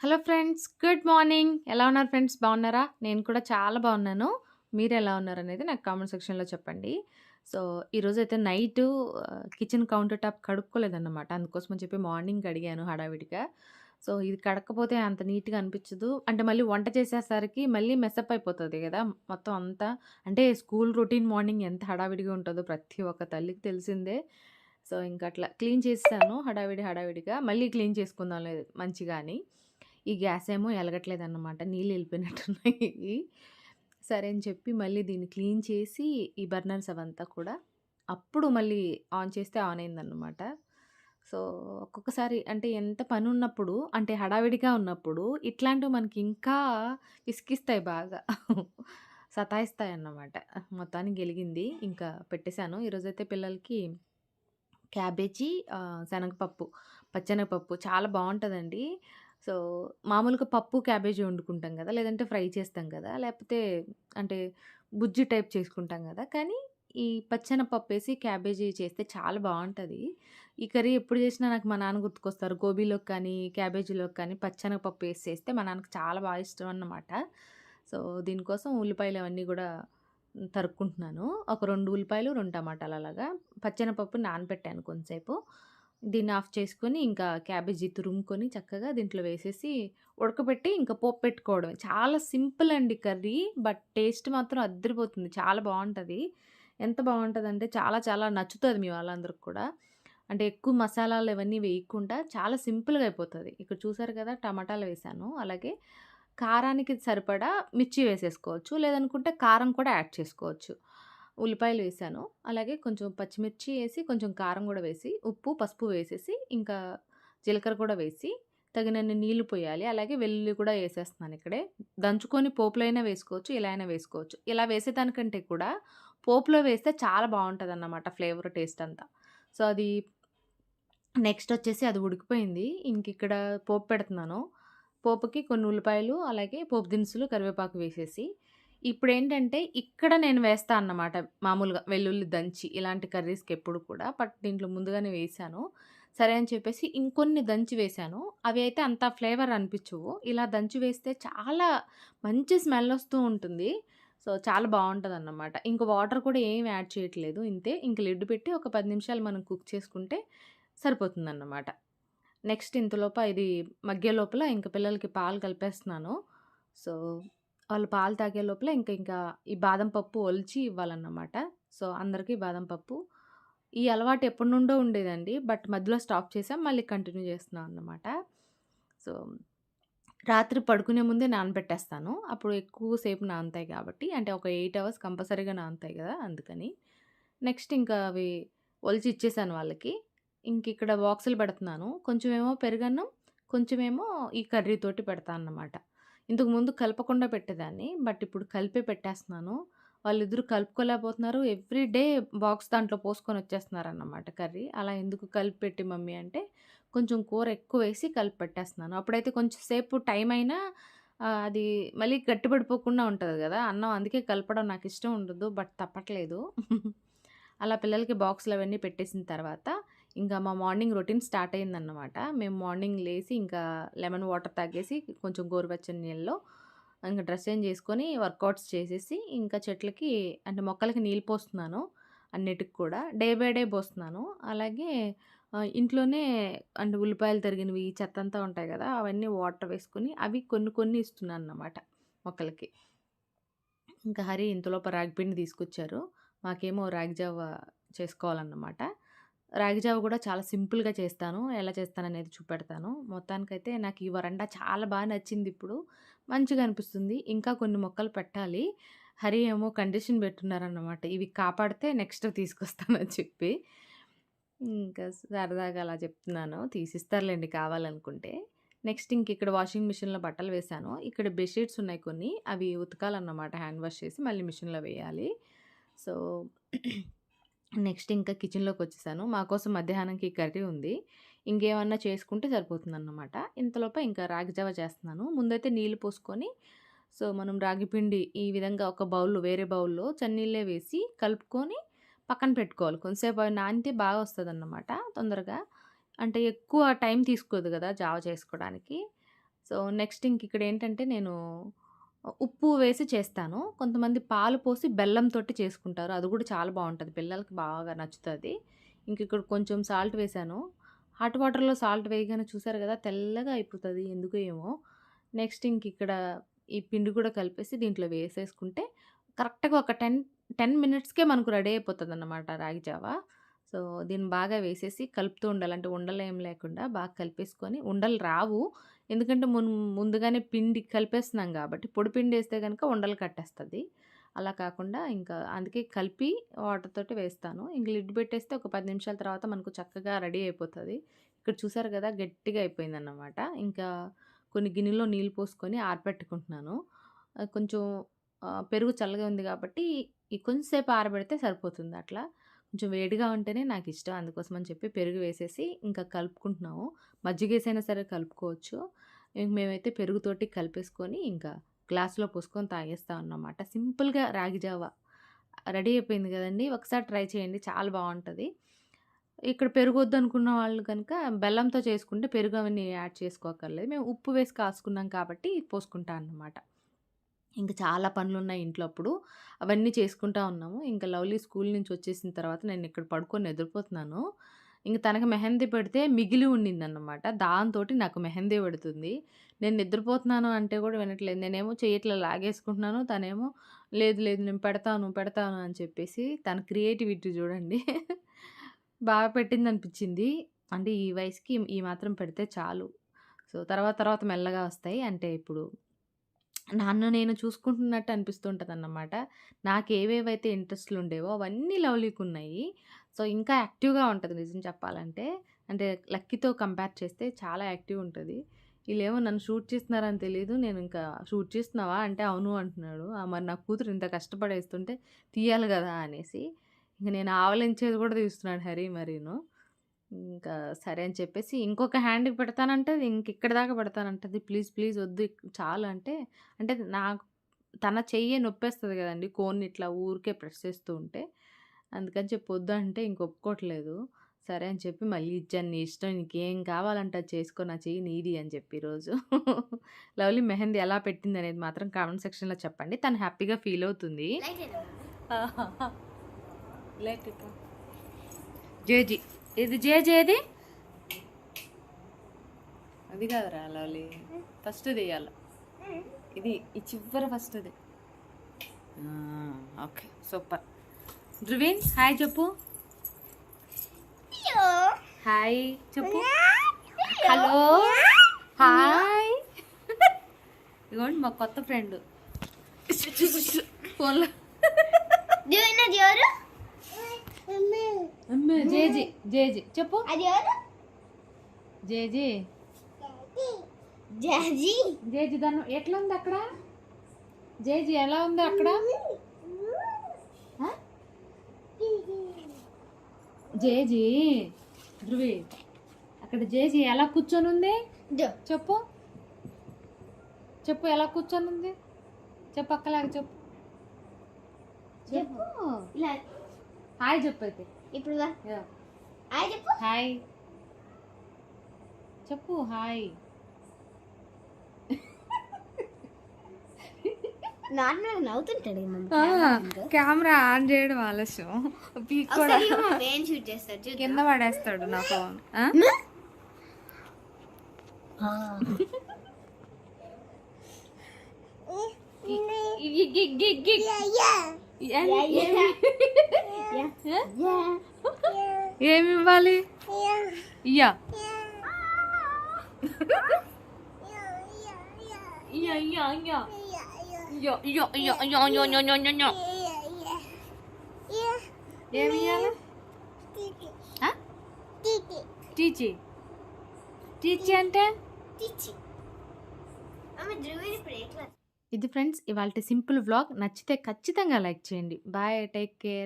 Hello friends. Good morning. ఎలా ఉన్నారు friends? బాగున్నారా? నేను కూడా చాలా బాగున్నాను. మీరు ఎలా ఉన్నారు అనేది నాకు కామెంట్ సెక్షన్‌లో చెప్పండి. సో, ఈరోజైతే అయితే నైట్ కిచెన్ కౌంటర్ టాప్ కడుక్కోలేదన్నమాట. అందుకోసమని చెప్పి మార్నింగ్ కడిగాను హడావిడిగా. సో, ఇది కడక్కపోతే అంత నీట్‌గా అనిపించదు. అంటే మళ్ళీ వంట చేసేసరికి మళ్ళీ మెసప్ అయిపోతుంది కదా మొత్తం అంతా. అంటే స్కూల్ రొటీన్ మార్నింగ్ ఎంత హడావిడిగా ఉంటుందో ప్రతి ఒక్క తల్లికి తెలిసిందే. సో, ఇంక అట్లా క్లీన్ చేస్తాను హడావిడి హడావిడిగా. మళ్ళీ క్లీన్ చేసుకుందాం లేదు మంచిగా అని. ఈ గ్యాస్ ఏమో ఎలగట్లేదన్నమాట. నీళ్ళు వెళ్ళిపోయినట్టున్నాయి సరే అని చెప్పి మళ్ళీ దీన్ని క్లీన్ చేసి ఈ బర్నర్స్ అవంతా కూడా అప్పుడు మళ్ళీ ఆన్ చేస్తే ఆన్ అయిందన్నమాట. సో, ఒక్కొక్కసారి అంటే ఎంత పని ఉన్నప్పుడు అంటే హడావిడిగా ఉన్నప్పుడు ఇట్లాంటివి మనకి ఇంకా విసిగిస్తాయి బాగా. సతాయిస్తాయి అన్నమాట మొత్తానికి గెలిగింది ఇంకా పెట్టేసాను. ఈరోజైతే పిల్లలకి క్యాబేజీ శనగపప్పు, పచ్చెనగపప్పు చాలా బాగుంటుందండి సో, మామూలుగా పప్పు, క్యాబేజీ వండుకుంటాం కదా లేదంటే ఫ్రై చేస్తాం కదా లేకపోతే అంటే బుజ్జి టైప్ చేసుకుంటాం కదా కానీ ఈ పచ్చెనపప్పేసి క్యాబేజీ చేస్తే చాలా బాగుంటుంది ఈ కర్రీ ఎప్పుడు చేసినా నాకు మా నాన్న గుర్తుకొస్తారు. గోబీలోకి కానీ, క్యాబేజీలోకి కానీ పచ్చెనగపప్పు వేసి చేస్తే మా నాన్నకు చాలా బాగా ఇష్టం అన్నమాట. సో, దీనికోసం ఉల్లిపాయలు అవన్నీ కూడా తరుక్కుంటున్నాను. ఒక రెండు ఉల్లిపాయలు, రెండు టమాటాలు అలాగా. పచ్చెనపప్పు నానబెట్టాను కొంతసేపు దీన్ని ఆఫ్ చేసుకొని ఇంకా క్యాబేజీ తురుముకొని చక్కగా దీంట్లో వేసేసి ఉడకబెట్టి ఇంకా పోపు పెట్టుకోవడం చాలా సింపుల్ అండి కర్రీ. బట్ టేస్ట్ మాత్రం అద్దరిపోతుంది చాలా బాగుంటుంది ఎంత బాగుంటుంది అంటే చాలా చాలా నచ్చుతుంది మీ వాళ్ళందరికి కూడా. అంటే ఎక్కువ మసాలాలు ఇవన్నీ వేయకుండా చాలా సింపుల్‌గా అయిపోతుంది ఇక్కడ చూసారు కదా టమాటాలు వేసాను అలాగే కారానికి సరిపడా మిర్చి వేసేసుకోవచ్చు. లేదనుకుంటే కారం కూడా యాడ్ చేసుకోవచ్చు. ఉల్లిపాయలు వేసాను అలాగే కొంచెం పచ్చిమిర్చి వేసి కొంచెం కారం కూడా వేసి, ఉప్పు, పసుపు వేసేసి, ఇంకా జీలకర్ర కూడా వేసి, తగినన్ని నీళ్ళు పోయాలి అలాగే వెల్లుల్లి కూడా వేసేస్తున్నాను ఇక్కడే. దంచుకొని పోపులో అయినా వేసుకోవచ్చు. ఇలా అయినా వేసుకోవచ్చు. ఇలా వేసేదానికంటే కూడా పోపులో వేస్తే చాలా బాగుంటుంది అన్నమాట ఫ్లేవర్, టేస్ట్ అంతా. సో, అది నెక్స్ట్ వచ్చేసి అది ఉడికిపోయింది. ఇంకిక్కడ పోపు పెడుతున్నాను. పోపుకి కొన్ని ఉల్లిపాయలు, అలాగే పోపు దినుసులు, కరివేపాకు వేసేసి, ఇప్పుడేంటంటే ఇక్కడ నేను వేస్తా అన్నమాట మామూలుగా వెల్లుల్లి దంచి. ఇలాంటి కర్రీస్‌కి ఎప్పుడు కూడా. బట్ దీంట్లో ముందుగానే వేశాను. సరే అని చెప్పేసి ఇంకొన్ని దంచి వేశాను. అవి అయితే అంత ఫ్లేవర్ అనిపించవు. ఇలా దంచి వేస్తే చాలా మంచి స్మెల్ వస్తూ ఉంటుంది. సో, చాలా బావుంటదన్నమాట. ఇంక వాటర్ కూడా ఏం యాడ్ చేయట్లేదు. ఇంతే. ఇంక లిడ్ పెట్టి ఒక పది నిమిషాలు మనం కుక్ చేసుకుంటే సరిపోతుందన్నమాట. నెక్స్ట్ ఇంతలోప ఇది మగ్గే లోపల ఇంక పిల్లలకి పాలు కలిపేస్తున్నాను. సో, వాళ్ళు పాలు తాగే లోపల ఇంకా ఇంకా ఈ బాదం పప్పు ఒలిచి ఇవ్వాలన్నమాట. సో, అందరికీ బాదం పప్పు. ఈ అలవాటు ఎప్పటి నుండో ఉండేదండి. బట్ మధ్యలో స్టాప్ చేసాం. మళ్ళీ కంటిన్యూ చేస్తున్నాం అన్నమాట. సో, రాత్రి పడుకునే ముందే నానబెట్టేస్తాను. అప్పుడు ఎక్కువసేపు నానుతాయి కాబట్టి. అంటే ఒక ఎయిట్ అవర్స్ కంపల్సరీగా నానుతాయి కదా అందుకని. నెక్స్ట్ ఇంకా అవి ఒలిచి ఇచ్చేసాను వాళ్ళకి. ఇంక ఇక్కడ బాక్సులు పెడుతున్నాను. కొంచెమేమో పెరుగన్నం, కొంచెమేమో ఈ కర్రీతోటి పెడతాను అన్నమాట. ఇంతకు ముందు కలపకుండా పెట్టేదాన్ని. బట్ ఇప్పుడు కలిపే పెట్టేస్తున్నాను. వాళ్ళిద్దరూ కలుపుకోలేకపోతున్నారు. ఎవ్రీ డే బాక్స్ దాంట్లో పోసుకొని వచ్చేస్తున్నారన్నమాట కర్రీ. అలా ఎందుకు కలిపి పెట్టి మమ్మీ అంటే, కొంచెం కూర ఎక్కువ వేసి కలిపి పెట్టేస్తున్నాను. అప్పుడైతే కొంచెం సేపు టైం అయినా అది మళ్ళీ గట్టిపడిపోకుండా ఉంటుంది కదా అన్నం అందుకే కలపడం నాకు ఇష్టం ఉండదు. బట్ తప్పట్లేదు. అలా పిల్లలకి బాక్సులు అవన్నీ పెట్టేసిన తర్వాత, ఇంకా మా మార్నింగ్ రొటీన్ స్టార్ట్ అయిందన్నమాట. మేము మార్నింగ్ లేసి ఇంకా లెమన్ వాటర్ తాగేసి, కొంచెం గోరువెచ్చని నీళ్ళలో ఇంకా డ్రెస్ చేంజ్ చేసుకొని వర్కౌట్స్ చేసేసి, ఇంకా చెట్లకి అంటే మొక్కలకి నీళ్ళు పోస్తున్నాను. అన్నిటికి కూడా. డే బై డే పోస్తున్నాను. అలాగే ఇంట్లోనే అంటే ఉల్లిపాయలు తరిగినవి, చెత్తంతా ఉంటాయి కదా అవన్నీ వాటర్ వేసుకొని అవి కొన్ని కొన్ని ఇస్తున్నాను అన్నమాట మొక్కలకి. ఇంకా హరి ఇంతలోపు రాగి పిండి తీసుకొచ్చారు. మాకేమో రాగి జావ చేసుకోవాలన్నమాట. రాగిజావ కూడా చాలా సింపుల్‌గా చేస్తాను. ఎలా చేస్తాననేది చూపెడతాను. మొత్తానికైతే నాకు ఈ వరండా చాలా బాగా నచ్చింది ఇప్పుడు మంచిగా అనిపిస్తుంది. ఇంకా కొన్ని మొక్కలు పెట్టాలి. హరి ఏమో కండిషన్ పెట్టున్నారన్నమాట. ఇవి కాపాడితే నెక్స్ట్ తీసుకొస్తానని చెప్పి. ఇంకా సరదాగా అలా చెప్తున్నాను. తీసిస్తారులేండి కావాలనుకుంటే. నెక్స్ట్ ఇంక ఇక్కడ వాషింగ్ మిషన్‌లో బట్టలు వేశాను. ఇక్కడ బెడ్‌షీట్స్ ఉన్నాయి కొన్ని. అవి ఉతకాలన్నమాట హ్యాండ్ వాష్ చేసి మళ్ళీ మిషన్‌లో వేయాలి. సో, నెక్స్ట్ ఇంకా కిచెన్‌లోకొచ్చేసాను. మా కోసం మధ్యాహ్నంకి కర్రీ ఉంది. ఇంకేమన్నా చేసుకుంటే సరిపోతుందన్నమాట. ఇంతలోప ఇంకా రాగి జావ చేస్తున్నాను. ముందైతే నీళ్ళు పోసుకొని, సో, మనం రాగి పిండి ఈ విధంగా ఒక బౌల్‌లో వేరే బౌల్‌లో చన్నీళ్ళే వేసి కలుపుకొని పక్కన పెట్టుకోవాలి. కొంతసేపు అవి నానితే బాగా వస్తదన్నమాట తొందరగా. అంటే ఎక్కువ టైం తీసుకోదు కదా జావ చేసుకోవడానికి. సో నెక్స్ట్ ఇంక ఇక్కడ ఏంటంటే నేను ఉప్పు వేసి చేస్తాను. కొంతమంది పాలు పోసి బెల్లంతో చేసుకుంటారు. అది కూడా చాలా బాగుంటుంది. పిల్లలకి బాగా నచ్చుతుంది. ఇంక ఇక్కడ కొంచెం సాల్ట్ వేశాను హాట్ వాటర్లో సాల్ట్ వేయగానే చూసారు కదా తెల్లగా అయిపోతుంది. ఎందుకు ఏమో. నెక్స్ట్ ఇంక ఇక్కడ ఈ పిండి కూడా కలిపేసి దీంట్లో వేసేసుకుంటే కరెక్ట్గా ఒక టెన్ టెన్ మినిట్స్కే మనకు రెడీ అయిపోతుంది అన్నమాట రాగి జావా. సో దీన్ని బాగా వేసేసి కలుపుతూ ఉండాలి. అంటే ఉండలు ఏం లేకుండా బాగా కలిపేసుకొని ఉండలు రావు. ఎందుకంటే మున్ ముందుగానే పిండి కలిపేస్తున్నాం కాబట్టి పొడి పిండి వేస్తే కనుక ఉండలు కట్టేస్తుంది. అలా కాకుండా ఇంకా అందుకే కలిపి వాటర్ తోటి వేస్తాను. ఇంక లిడ్ పెట్టేస్తే ఒక పది నిమిషాల తర్వాత మనకు చక్కగా రెడీ అయిపోతుంది. ఇక్కడ చూసారు కదా గట్టిగా అయిపోయిందన్నమాట. ఇంకా కొన్ని గిన్నెలో నీళ్ళు పోసుకొని ఆరబెట్టుకుంటున్నాను కొంచెం పెరుగు చల్లగా ఉంది కాబట్టి కొంచెంసేపు ఆరబెడితే సరిపోతుంది అట్లా. కొంచెం వేడిగా ఉంటేనే నాకు ఇష్టం అందుకోసం అని చెప్పి పెరుగు వేసేసి ఇంకా కలుపుకుంటున్నాము. మజ్జిగ వేసైనా సరే కలుపుకోవచ్చు. ఇంక మేమైతే పెరుగుతోటి కలిపేసుకొని ఇంకా గ్లాసులో పోసుకొని తాగేస్తాం అన్నమాట సింపుల్గా రాగి జావా రెడీ అయిపోయింది కదండి. ఒకసారి ట్రై చేయండి. చాలా బాగుంటుంది. ఇక్కడ పెరుగు వద్దు అనుకున్న వాళ్ళు కనుక బెల్లంతో చేసుకుంటే పెరుగు అవన్నీ యాడ్ చేసుకోకర్లేదు మేము ఉప్పు వేసి కాసుకున్నాం కాబట్టి పోసుకుంటాం అన్నమాట. ఇంకా చాలా పనులు ఉన్నాయి ఇంట్లో అప్పుడు. అవన్నీ చేసుకుంటా ఉన్నాము. ఇంకా లవ్లీ స్కూల్ నుంచి వచ్చేసిన తర్వాత నేను ఇక్కడ పడుకొని నిద్రపోతున్నాను. ఇంక తనకు మెహందీ పెడితే మిగిలి ఉండిందన్నమాట. దాంతో నాకు మెహందీ పెడుతుంది. నేను నిద్రపోతున్నాను అంటే కూడా వినట్లేదు. నేనేమో చేయట్లా లాగేసుకుంటున్నాను. తనేమో లేదు లేదు నేను పెడతాను పెడతాను అని చెప్పేసి తన క్రియేటివిటీ చూడండి. బాగా పెట్టింది అనిపించింది అంటే ఈ వయసుకి ఈ మాత్రం పెడితే చాలు. సో తర్వాత తర్వాత మెల్లగా వస్తాయి. అంటే ఇప్పుడు నన్ను నేను చూసుకుంటున్నట్టు అనిపిస్తుంటుంది అన్నమాట నాకు ఏవేవైతే ఇంట్రెస్ట్లు ఉండేవో అవన్నీ లవ్లీకి ఉన్నాయి సో ఇంకా యాక్టివ్గా ఉంటుంది నిజం చెప్పాలంటే. అంటే లక్కీతో కంపేర్ చేస్తే చాలా యాక్టివ్ ఉంటుంది వీళ్ళేమో నన్ను షూట్ చేస్తున్నారని తెలియదు నేను ఇంకా షూట్ చేస్తున్నావా? అంటే అవును అంటున్నాడు. "ఆ, మరి నా కూతురు ఇంత కష్టపడేస్తుంటే తీయాలి కదా? అనేసి. ఇంక నేను ఆవలించేది కూడా తీస్తున్నాడు హరి మరీను. ఇంకా సరే అని చెప్పేసి ఇంకొక హ్యాండ్కి పెడతానంటది. ఇంక ఇక్కడ దాకా పెడతానంటది. ప్లీజ్ ప్లీజ్ వద్దు. చాలు అంటే అంటే నాకు తన చెయ్యే నొప్పేస్తుంది కదండి కోన్ని ఇట్లా ఊరికే ప్రెస్ చేస్తూ ఉంటే. అందుకని చెప్పి వద్దు అంటే ఇంక ఒప్పుకోవట్లేదు. సరే అని చెప్పి మళ్ళీ ఇచ్చాను నీ ఇష్టం నీకేం కావాలంటే అది చేసుకో నా చెయ్యి నీది అని చెప్పి ఈరోజు లవ్లీ మెహందీ ఎలా పెట్టింది అనేది మాత్రం కామెంట్ సెక్షన్లో చెప్పండి. తను హ్యాపీగా ఫీల్ అవుతుంది. జేజీ. ఇది జేజీ ఏది? అది కాదురా లవ్లీ. ఫస్ట్ తీయాలి ఇది ఈ చివరి ఫస్ట్ ఇది ఓకే సూపర్. ధ్రువీన్ హాయ్ చెప్పు. హాయ్ చెప్పు. హలో. హాయ్. ఇదిగోండి మా కొత్త ఫ్రెండ్. ఫోన్లో అది ఎవరు అమ్మ జేజీ జేజీ. చెప్పు. అది ఎవరు? జేజీ. జాజీ. జేజీ దాన్ని ఎట్లా ఉంది అక్కడ? జేజీ ఎలా ఉంది అక్కడ? జేజీ. ధ్రువి అక్కడ జేజీ ఎలా కూర్చొని ఉంది. చెప్పు. చెప్పు ఎలా కూర్చొని ఉంది చెప్పు అక్కలాగా చెప్పు. చెప్పు. హాయ్ చెప్పు అయితే. ఇప్పుడు. హాయ్ చెప్పు. హాయ్. చెప్పు హాయ్. నార్మల్ నవ్వుతుంటాడు కెమెరా ఆన్ చేయడం ఆలస్యం. పీక్ కూడా. షూట్ చేస్తాడు కింద పడేస్తాడు నా ఫోన్. ఇవ్వాలి ఇయ్యా ఏమి ఇవ్వాలి ఇయ్యా ఏమి టీచి టీచి అంటే టీచి ఆమె ధ్రువుని ఇప్పుడు ఏ క్లాస్ ఇది ఫ్రెండ్స్ ఇవాళ సింపుల్ వ్లాగ్ నచ్చితే ఖచ్చితంగా లైక్ చేయండి. Bye take care.